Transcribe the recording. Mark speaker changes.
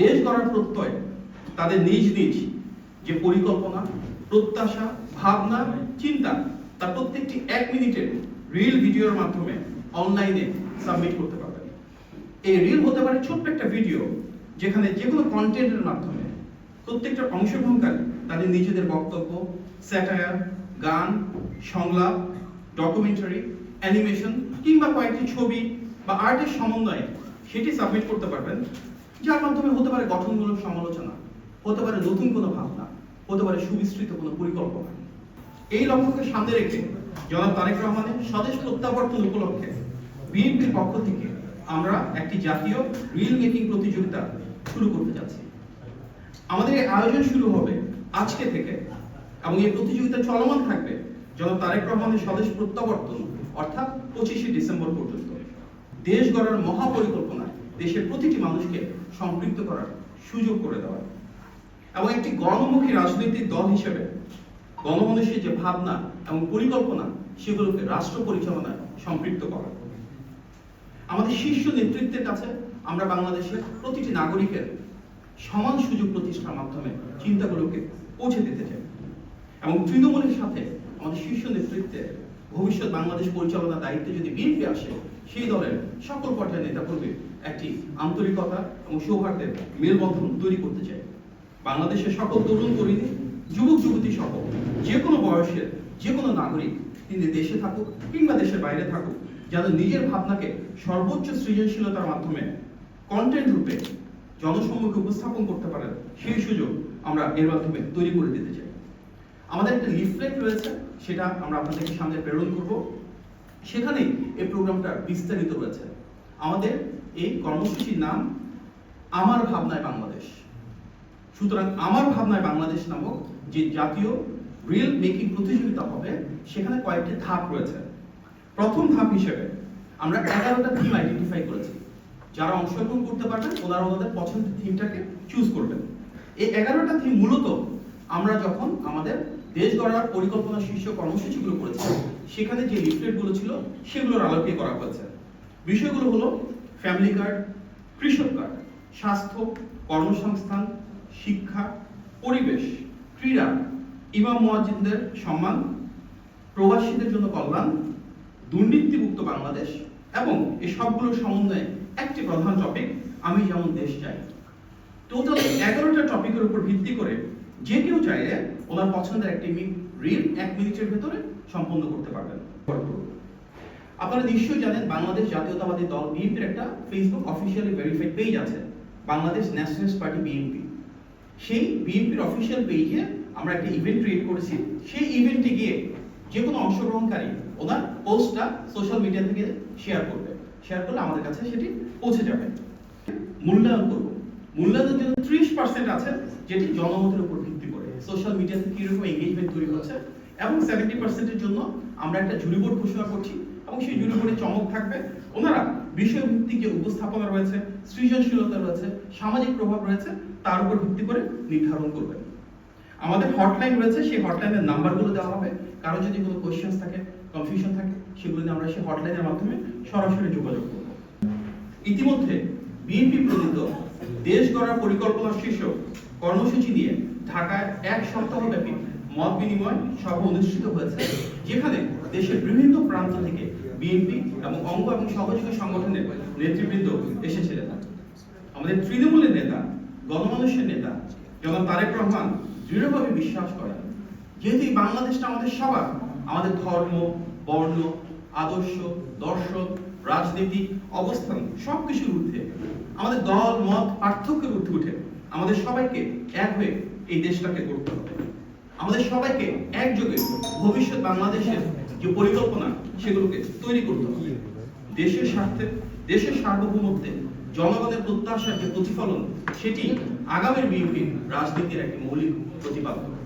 Speaker 1: দেশ গড়ার প্রত্যয় তাদের নিজ নিজ যে পরিকল্পনা, প্রত্যাশা, ভাবনা, চিন্তা, তার প্রত্যেকটি এক মিনিটের রিল ভিডিওর মাধ্যমে অনলাইনে সাবমিট করতে পারবেন। এই রিল হতে পারে ছোট্ট একটা ভিডিও যেখানে যে কোনো কন্টেন্টের মাধ্যমে প্রত্যেকটা অংশগ্রহণকারী তাদের নিজেদের বক্তব্য স্যাটায়ার গান, সংলাপ ডকুমেন্টারি অ্যানিমেশন কিংবা কয়েকটি ছবি বা আর্টের সমন্বয়ে সেটি সাবমিট করতে পারবেন। যার মাধ্যমে হতে পারে গঠনমূলক সমালোচনা, হতে পারে নতুন কোনো ভাবনা, হতে পারে সুবিস্তৃত কোনো পরিকল্পনা। এই লক্ষ্যকে সামনে রেখে জনাব তারেক রহমানের স্বদেশ প্রত্যাবর্তন উপলক্ষে বিএনপির পক্ষ থেকে আমরা একটি জাতীয় রিল মেকিং প্রতিযোগিতা শুরু করতে যাচ্ছি। আমাদের এই আয়োজন শুরু হবে আজকে থেকে এবং এই প্রতিযোগিতা চলমান থাকবে জনাব তারেক রহমানের স্বদেশ প্রত্যাবর্তন, অর্থাৎ পঁচিশে ডিসেম্বর পর্যন্ত। দেশ গড়ার মহাপরিকল্পনায় দেশের প্রতিটি মানুষকে সম্পৃক্ত করার সুযোগ করে দেওয়া। এবং একটি গণমুখী রাজনৈতিক দল হিসেবে গণমানুষের যে ভাবনা এবং পরিকল্পনা, সেগুলোকে রাষ্ট্র পরিচালনায় সম্পৃক্ত করা। আমাদের শীর্ষ নেতৃত্বের কাছে আমরা বাংলাদেশের প্রতিটি নাগরিকের সমান সুযোগ প্রতিষ্ঠার মাধ্যমে চিন্তাগুলোকে পৌঁছে দিতে চাই। এবং তৃণমূলের সাথে আমাদের শীর্ষ নেতৃত্বে ভবিষ্যৎ বাংলাদেশ পরিচালনার দায়িত্বে যদি বিএনপি আসে, সেই দলের সকল পর্যায়ের নেতাকর্মীর একটি আন্তরিকতা এবং সৌহার্দ্যের মেলবন্ধন তৈরি করতে চাই। বাংলাদেশের সকল তরুণ তরুণী, যুবক, যুবতী সহ যে কোনো বয়সের যে কোনো নাগরিক তিনি দেশে থাকুক কিংবা দেশের বাইরে থাকুক, যেন নিজের ভাবনাকে সর্বোচ্চ সৃজনশীলতার মাধ্যমে কন্টেন্ট রূপে জনসম্মুখে উপস্থাপন করতে পারেন, সেই সুযোগ আমরা এর মাধ্যমে তৈরি করে দিতে চাই। আমাদের একটা লিফলেট রয়েছে, সেটা আমরা আপনাদেরকে সামনে প্রেরণ করব। সেখানেই এই প্রোগ্রামটা বিস্তারিত রয়েছে। আমাদের এই কর্মসূচির নাম, আমার ভাবনায় বাংলাদেশ। সুতরাং আমার ভাবনায় বাংলাদেশ নামক যে জাতীয় রিল মেকিং প্রতিযোগিতা হবে, সেখানে কয়েকটি ধাপ রয়েছে। প্রথম ধাপ হিসেবে আমরা এগারোটা থিম আইডেন্টিফাই করেছি। যারা অংশগ্রহণ করতে পারবেন, ওনারা ওনাদের পছন্দের থিমটাকে চুজ করবেন। এই এগারোটা থিম মূলত আমরা যখন আমাদের দেশ গড়ার পরিকল্পনা শীর্ষ কর্মসূচিগুলো করেছি। সেখানে যে লিফলেটগুলো ছিল, সেগুলোর আলোকে করা হয়েছে। বিষয়গুলো হলো ফ্যামিলি কার্ড কৃষক কার্ড স্বাস্থ্য, কর্মসংস্থান, শিক্ষা, পরিবেশ, ক্রীড়া, ইমাম মুয়াজ্জিনদের সম্মান, প্রবাসীদের জন্য কল্যাণ, দুর্নীতিমুক্ত বাংলাদেশ এবং এই সবগুলোর সমন্বয়ে একটি প্রধান টপিক আমি যেমন দেশ চাই। টোটাল এগারোটা টপিকের উপর ভিত্তি করে যে কেউ চাইলে ওনার পছন্দের একটি রিল এক মিনিটের ভেতরে সম্পন্ন করতে পারবেন। আপনারা নিশ্চয়ই জানেন বাংলাদেশ জাতীয়তাবাদী দল বিএনপির একটা ফেসবুক অফিসিয়ালি ভেরিফাইড পেজ আছে, বাংলাদেশ ন্যাশনালিস্ট পার্টি বিএনপি সেই বিএনপির অফিসিয়াল পেজে আমরা একটা ইভেন্ট ক্রিয়েট করেছি। সেই ইভেন্টে গিয়ে যে কোনো অংশগ্রহণকারী ওনার পোস্টটা সোশ্যাল মিডিয়া থেকে শেয়ার করবে। শেয়ার করলে আমাদের কাছে সেটি পৌঁছে যাবে। মূল্যায়ন করব। মূল্যায়নের জন্য ত্রিশ পার্সেন্ট আছে যেটি জনমতের উপর ভিত্তি সোশ্যাল মিডিয়াতে কীরকম এঙ্গেজমেন্ট তৈরি হচ্ছে এবং সেভেন্টি পার্সেন্টের জন্য আমরা একটা জুরি বোর্ড ঘোষণা করছি এবং সেই জুরি বোর্ডে চমক থাকবে। ওনারা বিষয়ভিত্তিক যে উপস্থাপনা রয়েছে, সৃজনশীলতা রয়েছে, সামাজিক প্রভাব রয়েছে, তার উপর ভিত্তি করে নির্ধারণ করবেন। আমাদের হটলাইন রয়েছে, সেই হটলাইনের নাম্বারগুলো দেওয়া হবে। কারও যদি কোনো কোয়েশ্চেন্স থাকে কনফিউশন থাকে, সেগুলো নিয়ে আমরা সেই হটলাইনের মাধ্যমে সরাসরি যোগাযোগ করব। ইতিমধ্যে বিএনপি প্রণীত দেশ গড়ার পরিকল্পনা শীর্ষক কর্মসূচি নিয়ে ঢাকায় এক সপ্তাহ ব্যাপী মত বিনিময় সভা অনুষ্ঠিত হয়েছে, যেখানে দেশের বিভিন্ন প্রান্ত থেকে বিএনপি এবং অঙ্গ এবং সহযোগী সংগঠনের নেতৃবৃন্দ এসেছিলেন। আমাদের তৃণমূলের নেতা, গণমানুষের নেতা, জনাব তারেক রহমান দৃঢ়ভাবে বিশ্বাস করেন, যেহেতু এই বাংলাদেশটা আমাদের সবার, আমাদের ধর্ম, বর্ণ আদর্শ দর্শন রাজনীতি, অবস্থান, সবকিছুর ঊর্ধ্বে। আমাদের দল, মত, পার্থক্যের ঊর্ধ্বে উঠে আমাদের সবাইকে এক হয়ে এই দেশটাকে করতে হবে। আমাদের সবাইকে একযোগে ভবিষ্যৎ বাংলাদেশের যে পরিকল্পনা, সেগুলোকে তৈরি করতে হবে। দেশের স্বার্থে, দেশের সার্বভৌমত্বে জনগণের প্রত্যাশার যে প্রতিফলন, সেটি আগামীর বিএনপির রাজনীতির একটি মৌলিক প্রতিপাদন